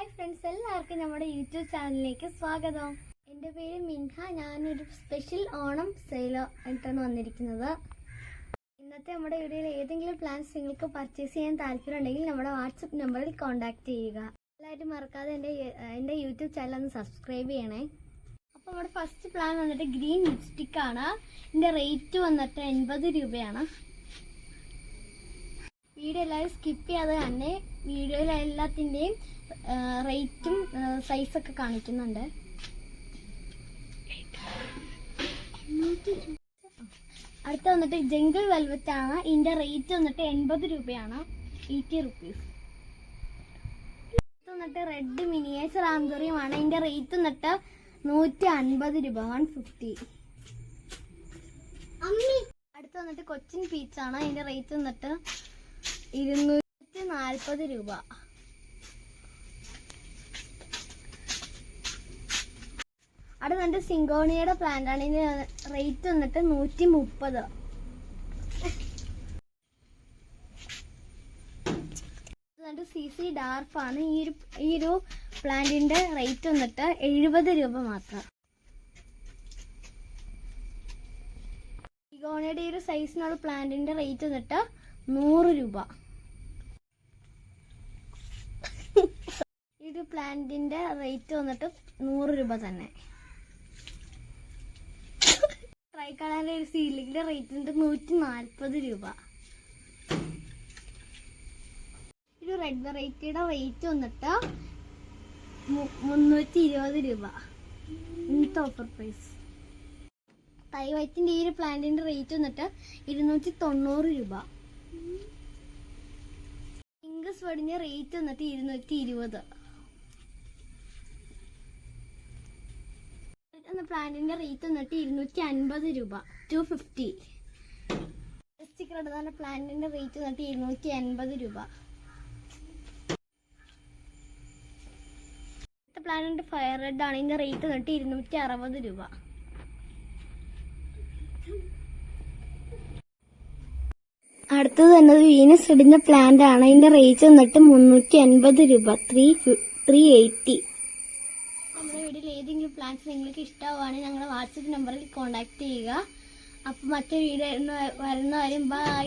Hi friends എല്ലാവർക്കും നമ്മുടെ YouTube ചാനലിലേക്ക് സ്വാഗതം. എന്റെ പേര് മിൻഹ ഞാനൊരു സ്പെഷ്യൽ ഓണം സെയിലോ ആയിട്ടാണ് വന്നിരിക്കുന്നത്. ഇന്നത്തെ നമ്മുടെ വീഡിയോയിൽ ഏതെങ്കിലും പ്ലാൻസ് നിങ്ങൾക്ക് പർച്ചേസ് ചെയ്യാൻ താല്പര്യമുണ്ടെങ്കിൽ നമ്മുടെ വാട്സപ്പ് നമ്പറിൽ കോൺടാക്ട് ചെയ്യുക. എല്ലാവരും മറക്കാതെ എന്റെ എന്റെ യൂട്യൂബ് ചാനൽ ഒന്ന് സബ്സ്ക്രൈബ് ചെയ്യണേ. അപ്പോൾ നമ്മുടെ ഫസ്റ്റ് പ്ലാൻ വന്നിട്ട് ഗ്രീൻ ലിപ്സ്റ്റിക് ആണ്. ഇതിന്റെ റേറ്റ് വന്നിട്ട് എൺപത് രൂപയാണ്. വീഡിയോ എല്ലാവരും സ്കിപ്പ് ചെയ്യാതെ തന്നെ വീഡിയോയിലെ എല്ലാത്തിന്റെയും റേറ്റും സൈസ് ഒക്കെ കാണിക്കുന്നുണ്ട്. അടുത്ത വന്നിട്ട് ജംഗിൾ വെൽവെറ്റ് ആണ്. ഇതിന്റെ റേറ്റ് വന്നിട്ട് എൺപത് രൂപയാണ്. എയ്റ്റി റുപ്പീസ് വന്നിട്ട് റെഡ് മിനിയേച്ചർ ആന്തോറിയുമാണ് ഇതിന്റെ റേറ്റ് വന്നിട്ട് നൂറ്റി അൻപത് രൂപ വൺ ഫിഫ്റ്റി അടുത്ത് വന്നിട്ട് കൊച്ചിൻ പീച്ചാണ് ഇതിന്റെ റേറ്റ് വന്നിട്ട് ഇരുന്നൂറ്റി നാൽപ്പത് രൂപ. അവിടെ നല്ല സിങ്കോണിയുടെ പ്ലാന്റ് ആണ്. ഇതിന് റേറ്റ് വന്നിട്ട് നൂറ്റി മുപ്പത് വന്നിട്ട് സി സി ഡാർഫാണ് ഈ ഒരു ഈ ഒരു പ്ലാന്റിന്റെ റേറ്റ് വന്നിട്ട് എഴുപത് രൂപ മാത്രം. സിഗോണയുടെ ഈ ഒരു സൈസിനുള്ള പ്ലാന്റിന്റെ റേറ്റ് വന്നിട്ട് നൂറ് രൂപ. ഈ ഒരു പ്ലാന്റിന്റെ റേറ്റ് വന്നിട്ട് നൂറ് രൂപ തന്നെ. ട്രൈ കളറിന്റെ ഒരു സീലിംഗിന്റെ റേറ്റ് ഉണ്ട് നൂറ്റി നാൽപ്പത് രൂപ. ഒരു റെഡ് വെറൈറ്റിയുടെ റേറ്റ് വന്നിട്ട് മുന്നൂറ്റി ഇരുപത് രൂപ. ഇന്നത്തെ ഓഫർ പ്രൈസ് തൈ വൈറ്റിന്റെ ഈ ഒരു പ്ലാന്റിന്റെ റേറ്റ് വന്നിട്ട് ഇരുന്നൂറ്റി തൊണ്ണൂറ് രൂപ. പിങ്ക് വേർഡിന്റെ റേറ്റ് വന്നിട്ട് ഇരുന്നൂറ്റി ഇരുപത് എന്ന പ്ലാന്റിന്റെ റേറ്റ് വന്നിട്ട് ഇരുന്നൂറ്റി അൻപത് രൂപ ടു ഫിഫ്റ്റി സ്റ്റിക്കർ പറഞ്ഞ പ്ലാന്റിന്റെ റേറ്റ് വന്നിട്ട് ഇരുന്നൂറ്റി അൻപത് രൂപ പ്ലാന്റിന്റെ ഫയർ റെഡ് ആണ്. ഇതിന്റെ റേറ്റ് വന്നിട്ട് ഇരുന്നൂറ്റി അറുപത് രൂപ. അടുത്തത് വരുന്നത് വീനസ് റെഡിന്റെ പ്ലാന്റ് ആണ്. ഇതിന്റെ റേറ്റ് വന്നിട്ട് മുന്നൂറ്റി അൻപത് രൂപ ത്രീ ത്രീ എയ്റ്റി നമ്മുടെ വീട്ടിൽ ഏതെങ്കിലും പ്ലാന്റ്സ് നിങ്ങൾക്ക് ഇഷ്ടമാവുകയാണെങ്കിൽ ഞങ്ങളുടെ വാട്സപ്പ് നമ്പറിൽ കോൺടാക്ട് ചെയ്യുക. അപ്പം മറ്റൊരു വീഡിയോ വരുന്നവരും ബൈ